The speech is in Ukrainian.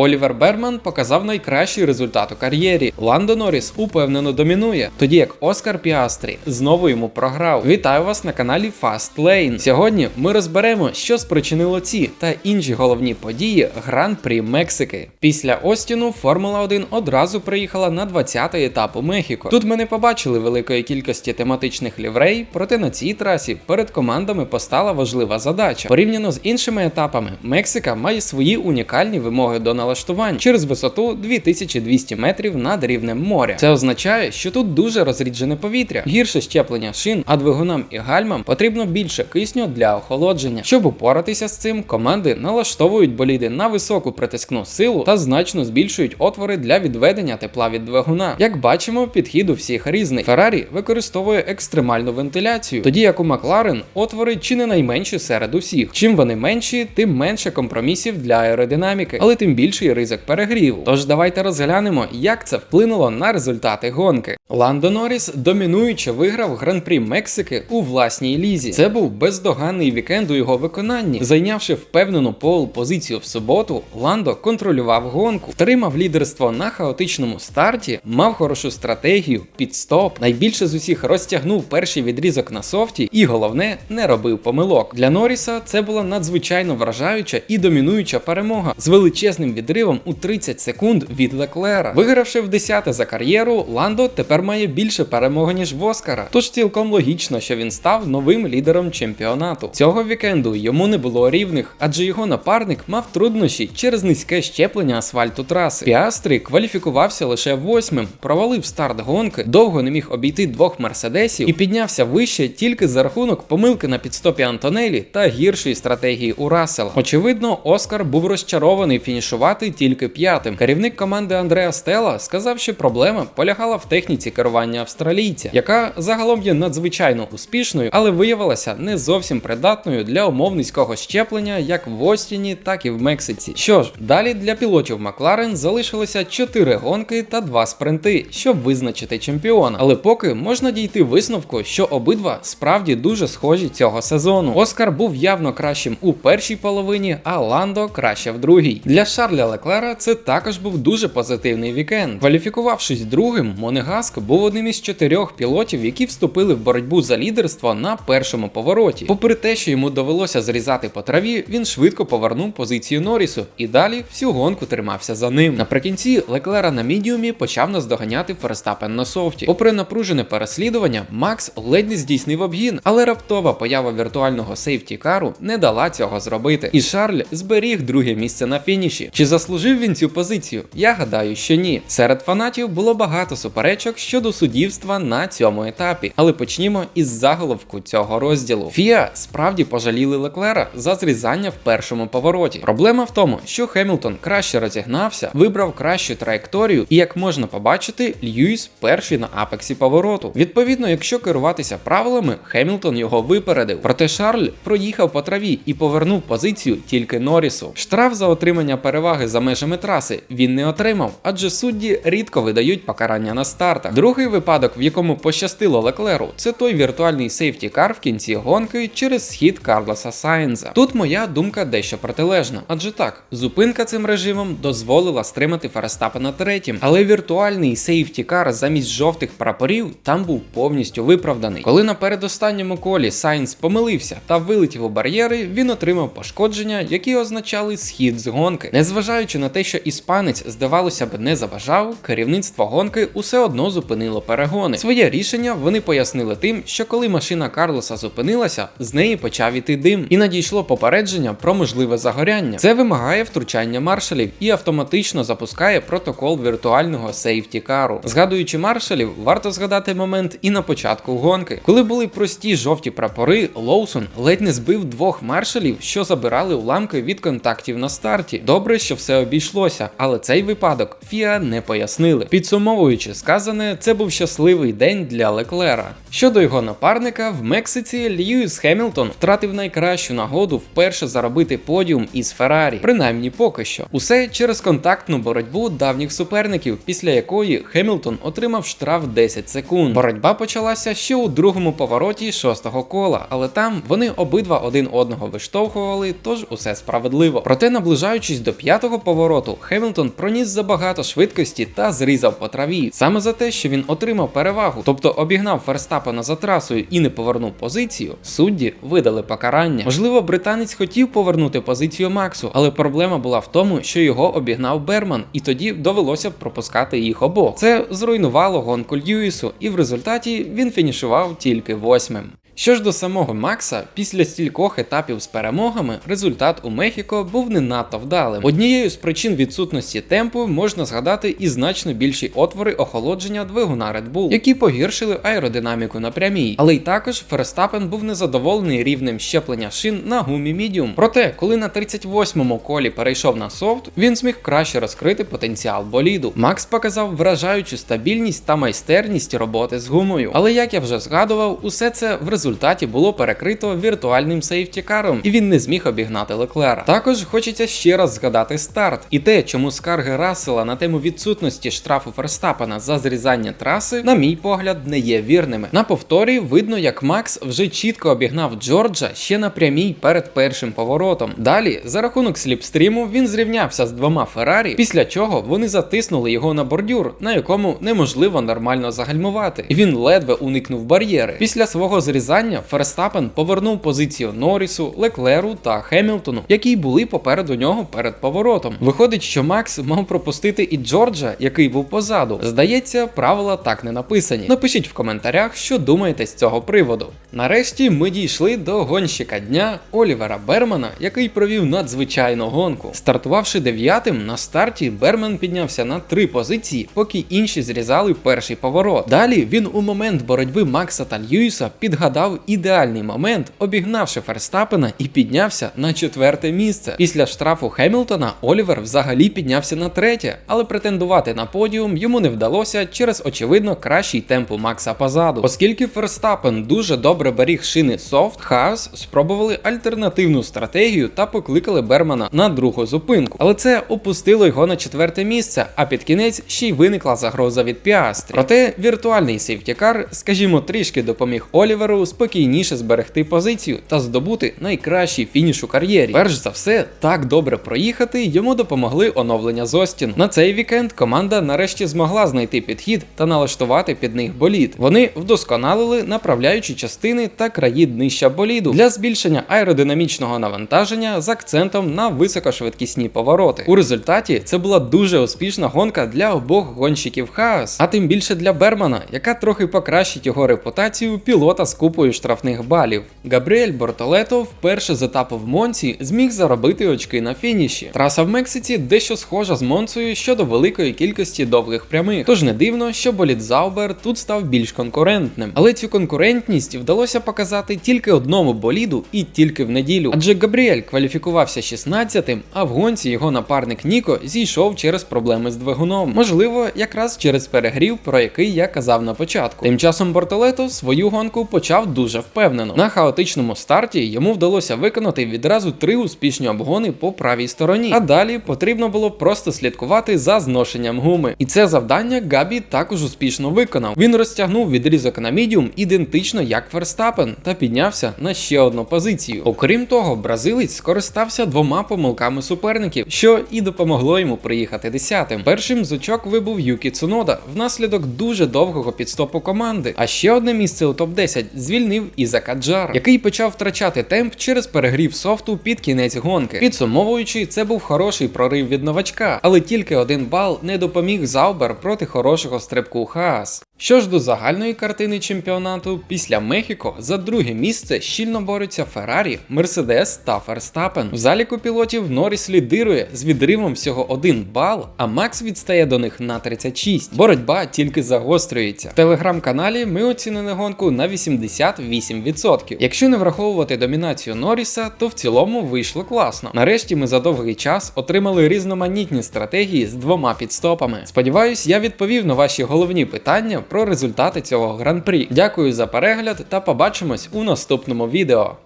Олівер Берман показав найкращий результат у кар'єрі. Ландо Норріс упевнено домінує, тоді як Оскар Піастрі знову йому програв. Вітаю вас на каналі Fast Lane. Сьогодні ми розберемо, що спричинило ці та інші головні події Гран-прі Мексики. Після Остіну Формула 1 одразу приїхала на 20-й етап у Мехіко. Тут ми не побачили великої кількості тематичних ліврей, проте на цій трасі перед командами постала важлива задача. Порівняно з іншими етапами, Мексика має свої унікальні вимоги до налаштувань через висоту 2200 метрів над рівнем моря. Це означає, що тут дуже розріджене повітря, гірше щеплення шин, а двигунам і гальмам потрібно більше кисню для охолодження. Щоб упоратися з цим, команди налаштовують боліди на високу притискну силу та значно збільшують отвори для відведення тепла від двигуна. Як бачимо, підхід у всіх різний. Феррарі використовує екстремальну вентиляцію, тоді як у Макларен отвори чи не найменші серед усіх. Чим вони менші, тим менше компромісів для аеродинаміки, але тим більший ризик перегріву. Тож давайте розглянемо, як це вплинуло на результати гонки. Ландо Норріс домінуюче виграв гран-прі Мексики у власній лізі. Це був бездоганний вікенд у його виконанні. Зайнявши впевнену пол позицію в суботу, Ландо контролював гонку, втримав лідерство на хаотичному старті, мав хорошу стратегію, підстоп. Найбільше з усіх розтягнув перший відрізок на софті, і головне не робив помилок. Для Норріса це була надзвичайно вражаюча і домінуюча перемога з величезним відривом у 30 секунд від Леклера. Вигравши в 10 за кар'єру, Ландо тепер має більше перемог ніж в Оскара. Тож цілком логічно, що він став новим лідером чемпіонату. Цього вікенду йому не було рівних, адже його напарник мав труднощі через низьке щеплення асфальту траси. Піастрі кваліфікувався лише восьмим, провалив старт гонки, довго не міг обійти двох мерседесів і піднявся вище тільки за рахунок помилки на підстопі Антонелі та гіршої стратегії у Рассела. Очевидно, Оскар був розчарований фінішувати тільки п'ятим. Керівник команди Андреа Стела сказав, що проблема полягала в техніці керування австралійця, яка загалом є надзвичайно успішною, але виявилася не зовсім придатною для умов низького щеплення як в Остіні, так і в Мексиці. Що ж, далі для пілотів Макларен залишилося 4 гонки та 2 спринти, щоб визначити чемпіона. Але поки можна дійти висновку, що обидва справді дуже схожі цього сезону. Оскар був явно кращим у першій половині, а Ландо краще в другій. Для Шарля Леклера це також був дуже позитивний вікенд. Кваліфікувавшись другим, Монегаск був одним із чотирьох пілотів, які вступили в боротьбу за лідерство на першому повороті. Попри те, що йому довелося зрізати по траві, він швидко повернув позицію Норрісу і далі всю гонку тримався за ним. Наприкінці Леклера на мідіумі почав наздоганяти Ферстапен на софті. Попри напружене переслідування, Макс ледь не здійснив обгін, але раптова поява віртуального сейфті кару не дала цього зробити. І Шарль зберіг друге місце на фініші. Чи заслужив він цю позицію? Я гадаю, що ні. Серед фанатів було багато суперечок щодо суддівства на цьому етапі. Але почнімо із заголовку цього розділу. Фіа справді пожаліли Леклера за зрізання в першому повороті. Проблема в тому, що Хемілтон краще розігнався, вибрав кращу траєкторію, і як можна побачити, Льюіс перший на апексі повороту. Відповідно, якщо керуватися правилами, Хемілтон його випередив. Проте Шарль проїхав по траві і повернув позицію тільки Норрісу. Штраф за отримання переваги за межами траси він не отримав, адже судді рідко видають покарання на стартах. Другий випадок, в якому пощастило Леклеру, це той віртуальний сейфті кар в кінці гонки через схід Карлоса Сайнза. Тут моя думка дещо протилежна, адже так, зупинка цим режимом дозволила стримати Ферестапена третім, але віртуальний сейфті кар замість жовтих прапорів там був повністю виправданий. Коли на передостанньому колі Сайнс помилився та вилетів у бар'єри, він отримав пошкодження, які означали схід з гонки. Незважаючи на те, що іспанець, здавалося б, не заважав, керівництво гонки усе одно зупинило перегони. Своє рішення вони пояснили тим, що коли машина Карлоса зупинилася, з неї почав іти дим, і надійшло попередження про можливе загоряння. Це вимагає втручання маршалів і автоматично запускає протокол віртуального сейфті кару. Згадуючи маршалів, варто згадати момент і на початку гонки, коли були прості жовті прапори, Лоусон ледь не збив двох маршалів, що забирали уламки від контактів на старті. Добре, що все обійшлося, але цей випадок Фіа не пояснили. Підсумовуючи сказане, це був щасливий день для Леклера. Щодо його напарника, в Мексиці Льюіс Хемілтон втратив найкращу нагоду вперше заробити подіум із Феррарі, принаймні поки що. Усе через контактну боротьбу давніх суперників, після якої Хемілтон отримав штраф 10 секунд. Боротьба почалася ще у другому повороті шостого кола, але там вони обидва один одного виштовхували, тож усе справедливо. Проте, наближаючись до п'ятого повороту, Хемілтон проніс забагато швидкості та зрізав по траві. Саме за те, що він отримав перевагу, тобто обігнав Ферстапена за трасою і не повернув позицію, судді видали покарання. Можливо, британець хотів повернути позицію Максу, але проблема була в тому, що його обігнав Берман, і тоді довелося пропускати їх обох. Це зруйнувало гонку Льюісу, і в результаті він фінішував тільки восьмим. Що ж до самого Макса, після стількох етапів з перемогами результат у Мехіко був не надто вдалим. Однією з причин відсутності темпу можна згадати і значно більші отвори охолодження двигуна Red Bull, які погіршили аеродинаміку на прямій. Але й також Ферстапен був незадоволений рівнем щеплення шин на гумі Medium. Проте, коли на 38-му колі перейшов на софт, він зміг краще розкрити потенціал боліду. Макс показав вражаючу стабільність та майстерність роботи з гумою. Але як я вже згадував, усе це в результаті було перекрито віртуальним сейфтікаром, і він не зміг обігнати Леклера. Також хочеться ще раз згадати старт і те, чому скарги Рассела на тему відсутності штрафу Ферстапена за зрізання траси, на мій погляд, не є вірними. На повторі видно, як Макс вже чітко обігнав Джорджа ще на прямій перед першим поворотом. Далі, за рахунок сліпстріму, він зрівнявся з двома Феррарі, після чого вони затиснули його на бордюр, на якому неможливо нормально загальмувати. І він ледве уникнув бар'єри. Після свого зрізання Ферстапен повернув позицію Норрісу, Леклеру та Хемілтону, які були попереду нього перед поворотом. Виходить, що Макс мав пропустити і Джорджа, який був позаду. Здається, правила так не написані. Напишіть в коментарях, що думаєте з цього приводу. Нарешті ми дійшли до гонщика дня Олівера Бермана, який провів надзвичайну гонку. Стартувавши дев'ятим, на старті Берман піднявся на три позиції, поки інші зрізали перший поворот. Далі він у момент боротьби Макса та Льюіса підгадав ідеальний момент, обігнавши Ферстапена і піднявся на четверте місце. Після штрафу Хемілтона Олівер взагалі піднявся на третє, але претендувати на подіум йому не вдалося через очевидно кращий темп у Макса позаду. Оскільки Ферстапен дуже добре беріг шини софт, Хаас спробували альтернативну стратегію та покликали Бермана на другу зупинку. Але це опустило його на четверте місце, а під кінець ще й виникла загроза від Піастрі. Проте віртуальний сейфтікар, скажімо, трішки допоміг Оліверу спокійніше зберегти позицію та здобути найкращий фініш у кар'єрі. Перш за все, так добре проїхати йому допомогли оновлення Зостін. На цей вікенд команда нарешті змогла знайти підхід та налаштувати під них болід. Вони вдосконалили направляючі частини та краї днища боліду для збільшення аеродинамічного навантаження з акцентом на високошвидкісні повороти. У результаті це була дуже успішна гонка для обох гонщиків Хаос, а тим більше для Бермана, яка трохи покращить його репутацію пілота з купою штрафних балів. Габріель Бортолето вперше з етапу в Монці зміг заробити очки на фініші. Траса в Мексиці дещо схожа з Монцею щодо великої кількості довгих прямих. Тож не дивно, що болід Заубер тут став більш конкурентним. Але цю конкурентність вдалося показати тільки одному боліду і тільки в неділю. Адже Габріель кваліфікувався 16-тим, а в гонці його напарник Ніко зійшов через проблеми з двигуном. Можливо, якраз через перегрів, про який я казав на початку. Тим часом Бортолето свою гонку почав дуже впевнено. На хаотичному старті йому вдалося виконати відразу три успішні обгони по правій стороні. А далі потрібно було просто слідкувати за зношенням гуми. І це завдання Габі також успішно виконав. Він розтягнув відрізок на мідіум ідентично як Ферстапен та піднявся на ще одну позицію. Окрім того, бразилець скористався двома помилками суперників, що і допомогло йому приїхати десятим. Першим з очок вибув Юкі Цунода внаслідок дуже довгого підстопу команди. А ще одне місце у топ-10 звільнив Ізака Джара, який почав втрачати темп через перегрів софту під кінець гонки. Підсумовуючи, це був хороший прорив від новачка, але тільки один бал не допоміг Заубер проти хорошого стрибку Хаас. Що ж до загальної картини чемпіонату, після Мехіко за друге місце щільно борються Феррарі, Мерседес та Ферстапен. В заліку пілотів Норріс лідирує з відривом всього 1 бал, а Макс відстає до них на 36. Боротьба тільки загострюється. В телеграм-каналі ми оцінили гонку на 88%. Якщо не враховувати домінацію Норріса, то в цілому вийшло класно. Нарешті ми за довгий час отримали різноманітні стратегії з двома підстопами. Сподіваюсь, я відповів на ваші головні питання про результати цього гран-прі. Дякую за перегляд та побачимось у наступному відео.